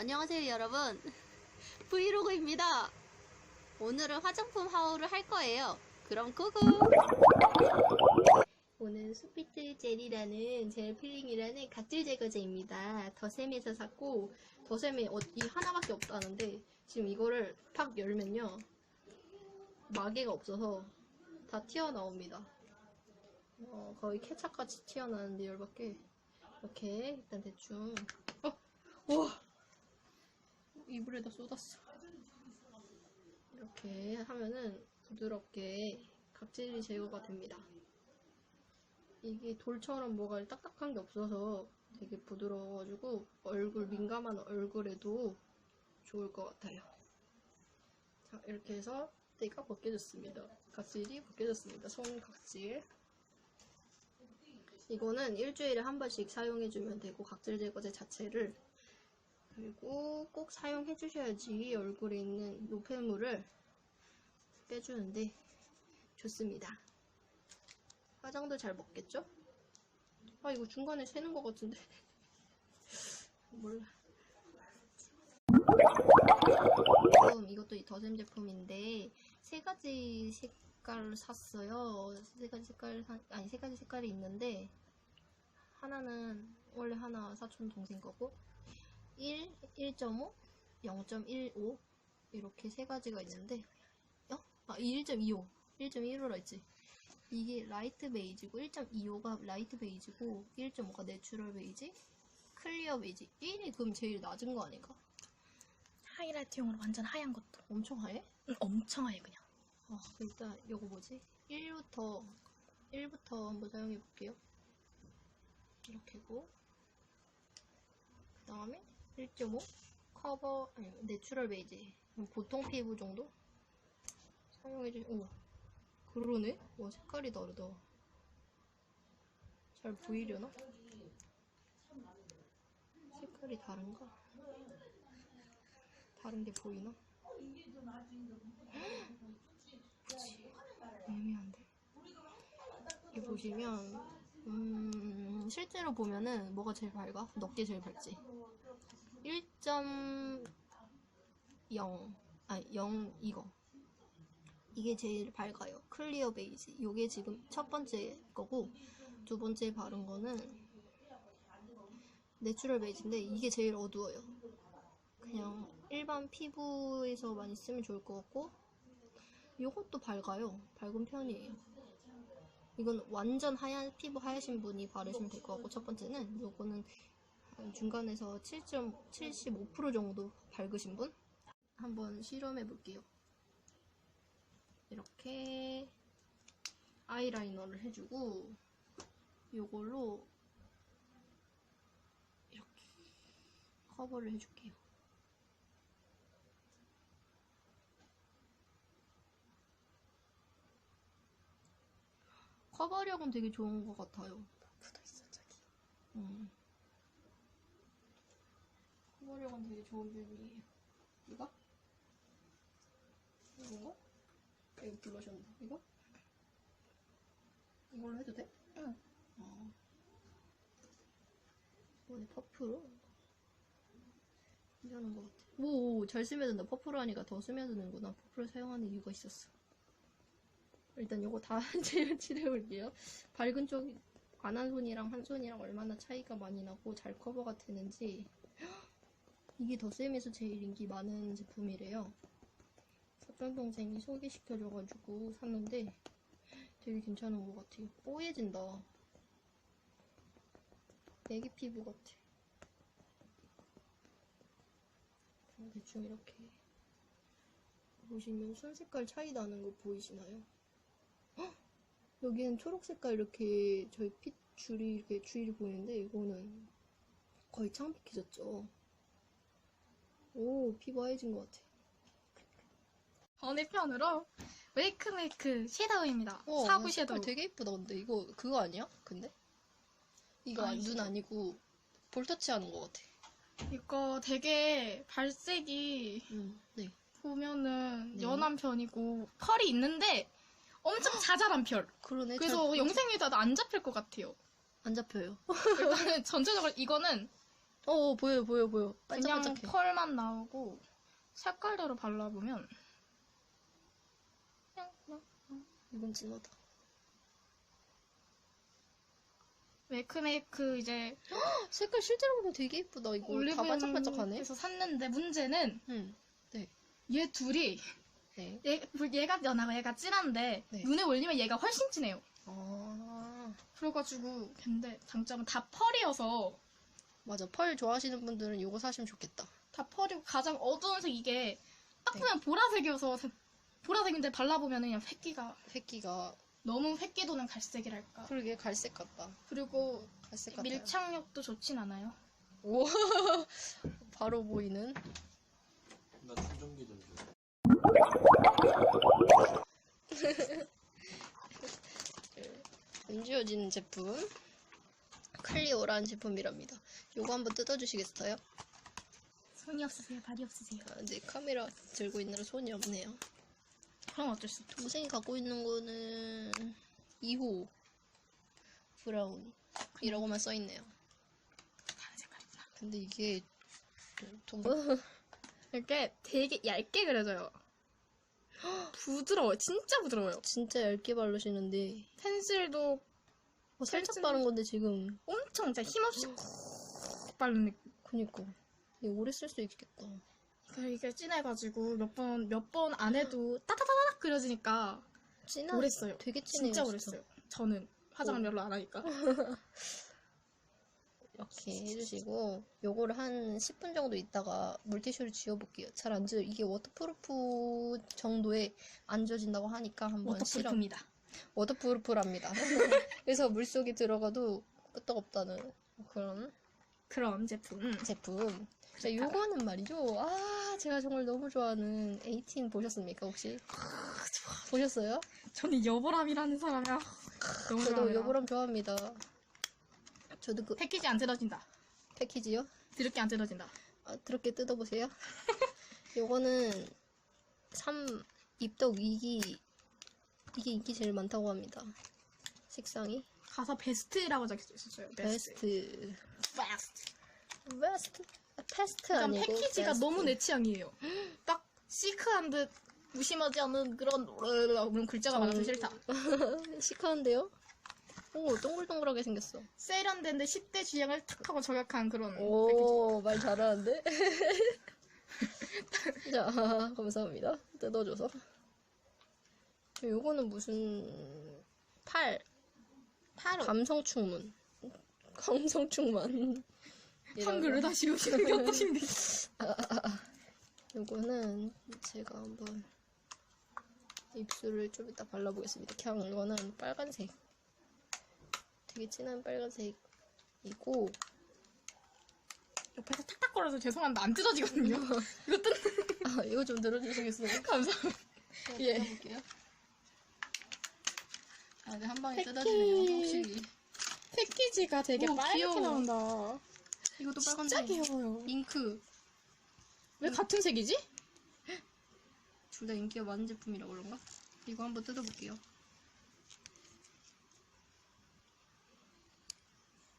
안녕하세요 여러분. 브이로그입니다. 오늘은 화장품 하울을 할 거예요. 그럼 고고 오늘 소피트 젤이라는 젤 필링이라는 각질 제거제입니다. 더샘에서 샀고 더샘에 어- 이 하나밖에 없다는데 지금 이거를 팍 열면요. 마개가 없어서 다 튀어나옵니다. 어, 거의 케찹같이 튀어나오는데 열받게 이렇게 일단 대충. 어! 우와 이불에다 쏟았어. 이렇게 하면은 부드럽게 각질이 제거가 됩니다. 이게 돌처럼 뭐가 딱딱한 게 없어서 되게 부드러워가지고 얼굴 민감한 얼굴에도 좋을 것 같아요. 자 이렇게 해서 때가 벗겨졌습니다. 각질이 벗겨졌습니다. 손 각질. 이거는 일주일에 한 번씩 사용해주면 되고 각질 제거제 자체를 그리고 꼭 사용해 주셔야지 얼굴에 있는 노폐물을 빼주는데 좋습니다. 화장도 잘 먹겠죠? 아 이거 중간에 새는 것 같은데 몰라. 이것도 더샘 제품인데 세 가지 색깔 샀어요. 세 가지 색깔 사- 아니 세 가지 색깔이 있는데 하나는 원래 하나 사촌 동생 거고 1, 1.5, 0.15 이렇게 세 가지가 있는데 어? 아 1.25 1.15라 했지 이게 라이트 베이지고 1.25가 라이트 베이지고 1.5가 내추럴 베이지 클리어 베이지 1이 그럼 제일 낮은 거 아닌가? 하이라이트용으로 완전 하얀 것도 엄청 하얘? 응, 엄청 하얘 그냥 아, 일단 요거 뭐지? 1부터 1부터 한번 사용해 볼게요. 이렇게고 그 다음에 1.5 커버 아니 내추럴 베이지 그럼 보통 피부 정도 사용해 주. 오 그러네. 와 색깔이 다르다. 잘 보이려나? 색깔이 다른가? 다른 게 보이나? 애매한데. 이 보시면 음, 실제로 보면은 뭐가 제일 밝아? 넉개 제일 밝지. 1.0 아니 0 이거 이게 제일 밝아요. 클리어 베이지. 이게 지금 첫 번째 거고 두 번째 바른 거는 내추럴 베이지인데 이게 제일 어두워요. 그냥 일반 피부에서 많이 쓰면 좋을 것 같고 요것도 밝아요. 밝은 편이에요. 이건 완전 하얀 피부 하얀신 분이 바르시면 될 것 같고 첫 번째는 요거는 한 중간에서 7.75% 정도 밝으신 분 한번 실험해 볼게요. 이렇게 아이라이너를 해주고 요걸로 이렇게 커버를 해줄게요. 커버력은 되게 좋은 것 같아요. 묻어있어 저기 음. 커버력은 되게 좋은 편이에요. 이거? 이거? 이거 블러셔인데 이거? 이걸로 해도 돼? 응. 어. 이번에 퍼프로? 괜찮은 것 같아. 오, 오, 잘 스며든다. 퍼프로 하니까 더 스며드는구나. 퍼프를 사용하는 이유가 있었어. 일단 요거 다 칠해볼게요. 밝은 쪽, 안 한 손이랑 한 손이랑 얼마나 차이가 많이 나고 잘 커버가 되는지. 이게 더쌤에서 제일 인기 많은 제품이래요. 사촌 동생이 소개시켜줘가지고 샀는데 되게 괜찮은 것 같아요. 뽀얘진다. 애기 피부 같아. 대충 이렇게 보시면 순 색깔 차이 나는 거 보이시나요? 헉! 여기는 초록 색깔 이렇게 저희 핏 줄이 이렇게 줄이 보이는데 이거는 거의 창백해졌죠. 오 피부 하얘진 것 같아. 반대편으로 웨이크메이크 섀도우입니다 어, 사부 색깔 섀도우 되게 예쁘다. 근데 이거 그거 아니야? 근데 이거 아니지. 눈 아니고 볼터치 하는 것 같아. 이거 되게 발색이 음, 네. 보면은 네. 연한 편이고 펄이 있는데 엄청 자잘한 편 그러네. 그래서 잘 영상에다 안 잡힐 것 같아요 안 잡혀요. 일단은 전체적으로 이거는 어, 보여, 보여, 보여. 그냥 반짝반짝해. 펄만 나오고 색깔대로 발라보면 그냥, 그냥 이건 진하다. 메이크메이크 이제 색깔 실제로 보면 되게 예쁘다. 이거 다 반짝반짝하네. 올리브영에서 샀는데 문제는 응. 얘 둘이 네. 얘, 얘가 연하고 얘가 진한데 네. 눈에 올리면 얘가 훨씬 진해요. 아, 그래가지고 근데 장점은 다 펄이어서 맞아. 펄 좋아하시는 분들은 이거 사시면 좋겠다. 다 펄이고 가장 어두운 색 이게 딱 네. 보면 보라색이어서 보라색인데 발라보면 그냥 획기가 새끼가 너무 획기 도는 갈색이랄까. 그러게 갈색 같다. 그리고 갈색 같아. 밀착력도 좋진 않아요. 오, 바로 보이는. 나 충전기 좀 줘. 안 지워지는 제품. 클리오라는 제품이랍니다. 요거 한번 뜯어주시겠어요? 손이 없으세요? 발이 없으세요? 아, 근데 카메라 들고 있느라 손이 없네요. 그럼 어쩔 수 없죠. 동생이 갖고 있는 거는 2호 브라운 이라고만 써있네요. 다른 색깔이구나. 근데 이게 동... 이렇게 되게 얇게 그려져요. 부드러워요. 진짜 부드러워요. 진짜 얇게 바르시는데 펜슬도 어, 살짝 바른 건데 지금 엄청 진짜 힘없이 콕 바른 느낌. 그니까 이거 오래 쓸 수 있겠다. 그러니까 이게 진해가지고 몇 번 몇 번 안 해도 따다다닥 그려지니까 진한 오래 써요. 되게 진해요. 진짜 오래 써요. 저는 화장을 오. 별로 안 하니까. 이렇게 해주시고 요거를 한 10분 정도 있다가 물티슈를 지워볼게요. 잘 안 지워 이게 워터프루프 정도에 안 지워진다고 하니까 한번 실험 워터프루프입니다. 워터프루프랍니다. 그래서 물속에 들어가도 끄떡없다는 그런 그런 제품. 제품. 자, 요거는 말이죠. 아, 제가 정말 너무 좋아하는 18 보셨습니까, 혹시? 보셨어요? 저는 여보람이라는 사람이 아, 너무 저도 좋아해요. 요거랑 좋아합니다. 저도 그 패키지 안 뜯어진다. 패키지요? 드럽게 안 뜯어진다. 아, 드럽게 뜯어보세요. 요거는 3 입덕 위기 이게 인기 제일 많다고 합니다. 색상이 가서 베스트라고 적혀져 있었어요. 베스트. 베스트 베스트. 베스트 아, 패스트 일단 아니고 패키지가 베스트. 너무 내 취향이에요. 딱 시크한 듯 무심하지 않은 그런 그런 글자가 많아서 싫다. 시크한데요? 오 동글동글하게 생겼어. 세련된데 10대 주행을 탁 하고 저격한 그런 패키지. 오, 말 잘하는데? 자, 감사합니다. 뜯어줘서. 요거는 무슨, 팔, 바로 감성 충문. 감성 충만. 한글을 다시 오시는 게 어떠신데? 요거는 제가 한번 입술을 좀 이따 발라보겠습니다. 그냥 이거는 빨간색. 되게 진한 빨간색이고, 옆에서 탁탁거려서 죄송한데 안 뜯어지거든요. 이거 뜯는 아, 이거 좀 들어주시겠어요? 감사합니다. 예. 뜯어볼게요. 아, 네, 한 방에 패키. 뜯어지네요. 혹시 패키지가 되게 오, 빨갛게 귀여워. 나온다. 이것도 진짜 빨간색. 귀여워요. 잉크. 왜 같은 색이지? 둘 다 인기가 많은 제품이라 그런가? 이거 한번 뜯어볼게요.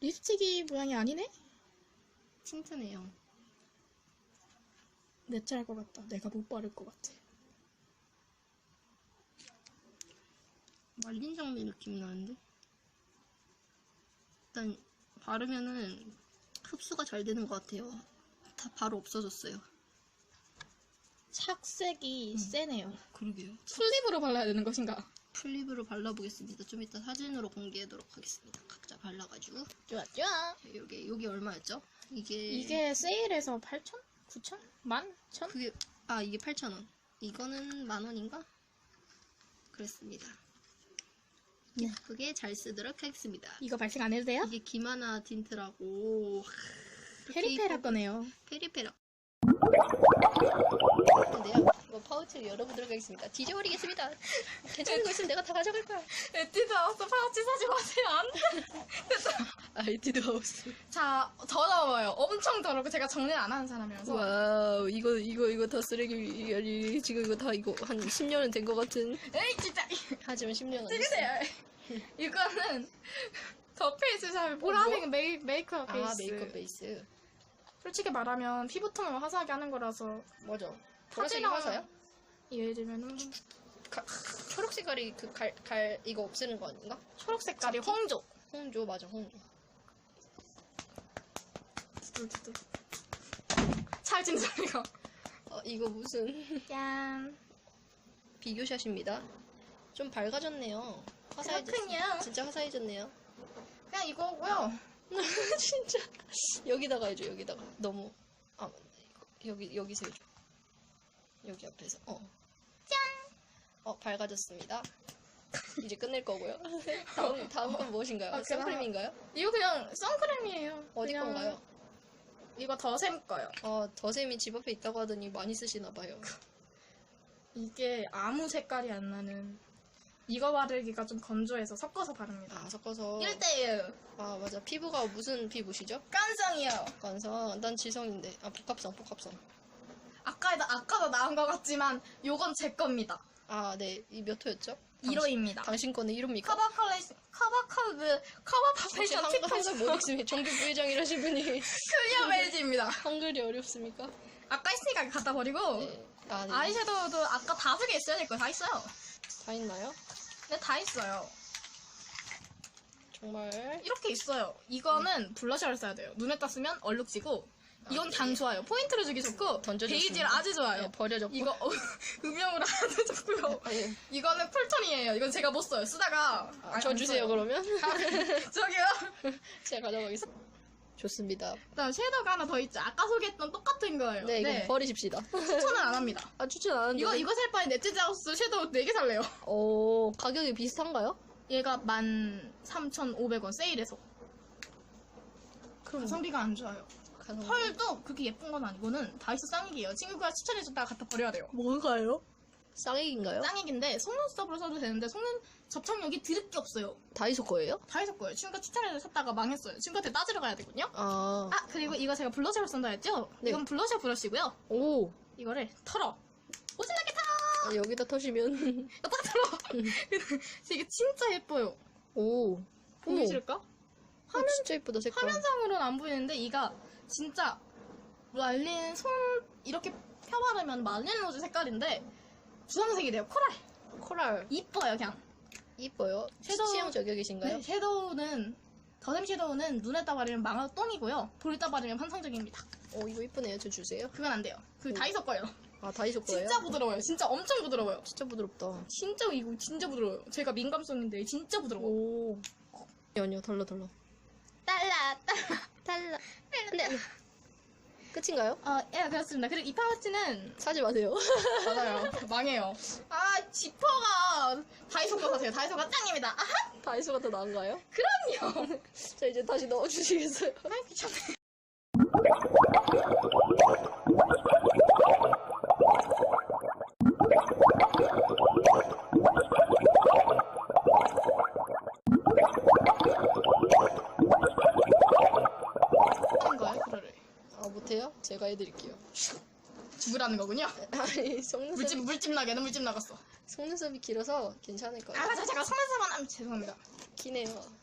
립스틱이 모양이 아니네? 틴트네요. 내짤 것 같다. 내가 못 바를 것 같아. 말린 장미 느낌이 나는데? 일단 바르면은 흡수가 잘 되는 것 같아요. 다 바로 없어졌어요. 착색이 세네요. 그러게요. 플립으로 발라야 되는 것인가? 플립으로 발라보겠습니다. 좀 이따 사진으로 공개하도록 하겠습니다. 각자 발라가지고. 좋아, 좋아. 여기, 여기 얼마였죠? 이게. 이게 세일해서 8천? 9천? 만? 천? 그게, 아, 이게 8,000원. 이거는 만원인가? 그랬습니다. 네. 예쁘게 잘 쓰도록 하겠습니다. 이거 발색 안 해도 돼요? 이게 기마나 틴트라고. 페리페라 거네요. 페리페라. 근데요, 이거 파우치를 열어보도록 하겠습니다. 뒤져버리겠습니다. 괜찮은 거 있으면 내가 다 가져갈 거야. 에뛰드 하우스 파우치 사지 마세요. 안 돼. 아이티드 하우스. 자, 더러워요. 엄청 더럽고 제가 정리를 안 하는 사람이라서. 와우, 이거, 이거, 이거 다 쓰레기, 이거, 지금 이거 다 이거 한 10년은 된 것 같은. 에이, 진짜. 하지만 10년 안 됐어. 찍으세요. 이거는 더 페이스 샵 보라색 메이, 메이크업 베이스. 아, 메이크업 베이스. 솔직히 말하면 피부톤을 화사하게 하는 거라서 맞아. 보라색이 화사야? 예를 들면은 가, 초록 색깔이 그 갈 갈 이거 없애는 거 아닌가? 초록 색깔이? 홍조. 홍조 맞아 홍조. 두두두두. 찰진 소리가. 어, 이거 무슨 짠. 비교샷입니다. 좀 밝아졌네요. 화사해졌 그렇군요. 진짜 화사해졌네요. 그냥 이거고요. 진짜 여기다가 해줘 여기다가 너무 아 맞네 여기 여기서 해줘 여기 앞에서 어 짠! 어 밝아졌습니다 이제 끝낼 거고요 다음 다음 건 무엇인가요? 아, 선크림인가요? 이거 그냥 선크림이에요. 어디 그냥 건가요? 이거 더샘 거요. 어 더샘이 집 앞에 있다고 하더니 많이 쓰시나 봐요 이게 아무 색깔이 안 나는 이거 바르기가 좀 건조해서 섞어서 바릅니다. 아 섞어서 1대1 아 맞아 피부가 무슨 피부시죠? 깐성이요. 관상 난 지성인데 아 복합성 복합성 아까 아까도 나온 것 같지만 요건 제 겁니다. 아 네 이 몇 호였죠? 1호입니다. 당신 거는 1호입니까? 커버 컬레이션 커버 컬드 커버 혹시 파페이션 한- 항상 못 읽습니다. 정규 부회장이라신 분이 클리어 멜지입니다. 한글이 어렵습니까? 아까 했으니까 갖다 버리고 네. 아, 네. 아이섀도우도 아까 다섯 개 있어야 될 거 다 있어요. 다 있나요? 네, 다 있어요. 정말 이렇게 있어요. 이거는 블러셔를 써야 돼요. 눈에다 쓰면 얼룩지고 이건 당 좋아요. 포인트를 주기 좋고 던져줬습니다. 베이지를 아주 좋아요. 네, 버려졌고 이거 어, 음영으로 아주 좋고요. 아, 예. 이거는 쿨톤이에요. 이건 제가 못 써요. 쓰다가 아, 저 주세요 그러면 저기요. 제가 가져가겠습니다. 좋습니다. 그다음 섀도우가 하나 더 있죠. 아까 소개했던 똑같은 거예요. 네, 이거 버리십시다. 추천은 안 합니다. 아 추천 안 하는데. 이거 이거 살 바에 네트자우스 섀도우 4개 살래요. 오 가격이 비슷한가요? 얘가 13,500원 세일해서 그럼 가성비가 안 좋아요. 가성. 펄도 그렇게 예쁜 건 아니고는 다이소 쌍익이에요. 친구가 추천해줬다가 갖다 버려야 돼요. 뭔가요? 쌍액인가요? 쌍익인데 속눈썹으로 써도 되는데 속눈 접착력이 드럽게 없어요. 다이소 거예요? 다이소 거예요. 친구가 추천해서 샀다가 망했어요. 친구한테 따지러 가야 되거든요. 아, 아 그리고 이거 제가 블러셔를 쓴다 했죠? 네. 이건 블러셔 브러쉬고요. 오 이거를 털어. 오진하게 털어. 아, 여기다 터시면 딱 털어. 이게 진짜 예뻐요. 오 보이실까? 화면 진짜 예쁘다 색깔. 화면상으로는 안 보이는데 이가 진짜 말린 손 이렇게 펴바르면 말린 로즈 색깔인데 주황색이 돼요. 코랄. 코랄 이뻐요 그냥. 이뻐요. 섀도우- 취향 저격이신가요? 네, 섀도우는 더샘 섀도우는 눈에다 바르면 망할 똥이고요. 볼에다 바르면 환상적입니다. 오 이거 이쁘네요. 저 주세요. 그건 안 돼요. 그 음. 다이소 거예요. 아 다이소 거예요? 진짜 부드러워요. 진짜 엄청 부드러워요. 진짜 부드럽다. 진짜 이거 진짜 부드러워요. 제가 민감성인데 진짜 부드러워. 오. 아니요, 덜러 덜러. 딸라 딸라. 달라. 네. 끝인가요? 어, 예, 그렇습니다. 그리고 이 파우치는 사지 마세요. 맞아요. 망해요. 아, 지퍼가 다이소 거 사세요. 다이소가 짱입니다. 아하! 다이소가 더 나은가요? 그럼요. 자 이제 다시 넣어주시겠어요? 아이, 귀찮네. 하는 거예요, 그거를. 아 못해요? 제가 해드릴게요. 죽으라는 거군요. 아니 속눈썹 물집, 물집 나게 는 물집 나갔어. 속눈썹이 길어서 괜찮을 거예요. 아, 맞아. 제가 속눈썹만 하면 죄송합니다. 기네요.